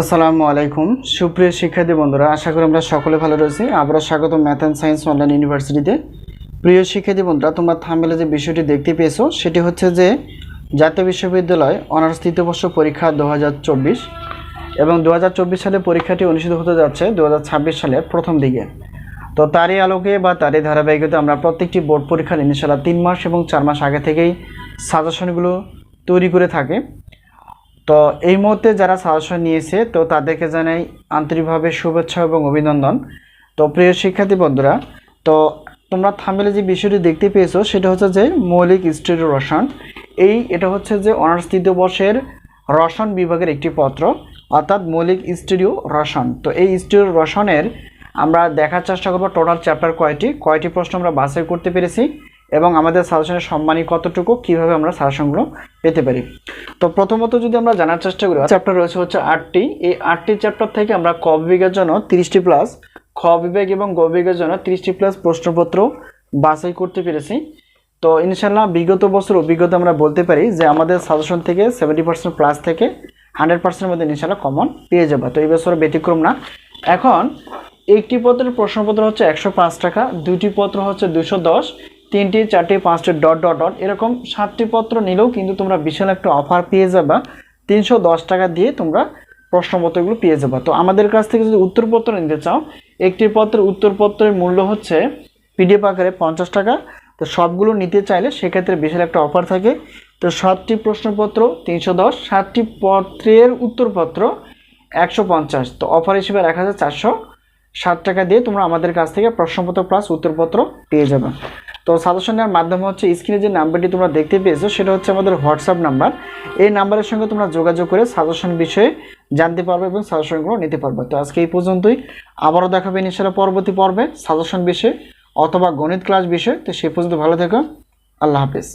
আসসালামু আলাইকুম। সুপ্রিয় শিক্ষার্থী বন্ধুরা, আশা করি আমরা সকলে ভালো রয়েছি। আবারও স্বাগত ম্যাথ অ্যান্ড সায়েন্স অনলাইন ইউনিভার্সিটিতে। প্রিয় শিক্ষার্থী বন্ধুরা, তোমরা থামেলে যে বিষয়টি দেখতে পেয়েছ, সেটি হচ্ছে যে জাতীয় বিশ্ববিদ্যালয় অনার্স তৃতীয় বর্ষ পরীক্ষা দু হাজার চব্বিশ এবং দু হাজার চব্বিশ সালে পরীক্ষাটি অনুষ্ঠিত হতে যাচ্ছে দু সালের প্রথম দিকে। তো তারই আলোকে বা তারই ধারাবাহিকতা আমরা প্রত্যেকটি বোর্ড পরীক্ষার ইনশাল্লাহ তিন মাস এবং চার মাস আগে থেকেই সাজেশনগুলো তৈরি করে থাকে। তো এই মুহূর্তে যারা সাজেশন নিয়েছে, তো তাদেরকে জানাই আন্তরিকভাবে শুভেচ্ছা এবং অভিনন্দন। তো প্রিয় শিক্ষার্থী বন্ধুরা, তো তোমরা থামেলে যে বিষয়টি দেখতে পেয়েছ, সেটা হচ্ছে যে মৌলিক স্টেরীয় রসায়ন। এই এটা হচ্ছে যে অনার্স তৃতীয় বর্ষের রসায়ন বিভাগের একটি পত্র, অর্থাৎ মৌলিক স্টেরিও রসায়ন। তো এই স্টেরিও রসায়নের আমরা দেখার চেষ্টা করব টোটাল চ্যাপ্টার কয়টি কয়টি প্রশ্ন আমরা বাছাই করতে পেরেছি। এবং আমাদের সাজেশনের সম্মানী কতটুকু, কীভাবে আমরা সাজেশনগুলো পেতে পারি। তো প্রথমত যদি আমরা জানার চেষ্টা করি চ্যাপ্টার রয়েছে হচ্ছে আটটি। এই আটটি চ্যাপ্টার থেকে আমরা ক বিভাগের জন্য তিরিশটি প্লাস খ বিভাগ এবং গ বিভাগের জন্য তিরিশটি প্লাস প্রশ্নপত্র বাছাই করতে পেরেছি। তো ইনশাল্লাহ বিগত বছর অভিজ্ঞতা আমরা বলতে পারি যে আমাদের সাজেশন থেকে সেভেন্টি পার্সেন্ট প্লাস থেকে হান্ড্রেড পার্সেন্টের মধ্যে ইনশাল্লাহ কমন পেয়ে যাবে। তো এই বছর ব্যতিক্রম না। এখন একটি পত্রের প্রশ্নপত্র হচ্ছে একশো পাঁচ টাকা, দুইটি পত্র হচ্ছে দুশো দশ তিনটি, চারটি, পাঁচটি, ডট ডট ডট, এরকম সাতটি পত্র নিলেও কিন্তু তোমরা বিশাল একটা অফার পেয়ে যাবা। তিনশো দশ টাকা দিয়ে তোমরা প্রশ্নপত্রগুলো পেয়ে যাবা। তো আমাদের কাছ থেকে যদি উত্তরপত্র নিতে চাও, একটি পত্রের উত্তরপত্রের মূল্য হচ্ছে পিডিএফ আকারে পঞ্চাশ টাকা। তো সবগুলো নিতে চাইলে সেক্ষেত্রে বিশাল একটা অফার থাকে। তো সাতটি প্রশ্নপত্র, তিনশো দশ। সাতটি পত্রের উত্তরপত্র, একশো পঞ্চাশ। তো অফার হিসেবে এক হাজার চারশো ষাট টাকা দিয়ে তোমরা আমাদের কাছ থেকে প্রশ্নপত্র প্লাস উত্তরপত্র পেয়ে যাবে। তো সাজেশন নেওয়ার মাধ্যমে হচ্ছে স্ক্রিনে যে নাম্বারটি তোমরা দেখতে পেয়েছ, সেটা হচ্ছে আমাদের হোয়াটসঅ্যাপ নাম্বার এই নাম্বারের সঙ্গে তোমরা যোগাযোগ করে সাজেশন বিষয়ে জানতে পারবে এবং সাজেশনগুলো নিতে পারবে। তো আজকে এই পর্যন্তই। আবারও দেখাবে নিশ্চয় পরবর্তী পর্বে সাজেশন বিষয়ে অথবা গণিত ক্লাস বিষয়ে। তো সেই পর্যন্ত ভালো থেকো। আল্লাহ হাফিজ।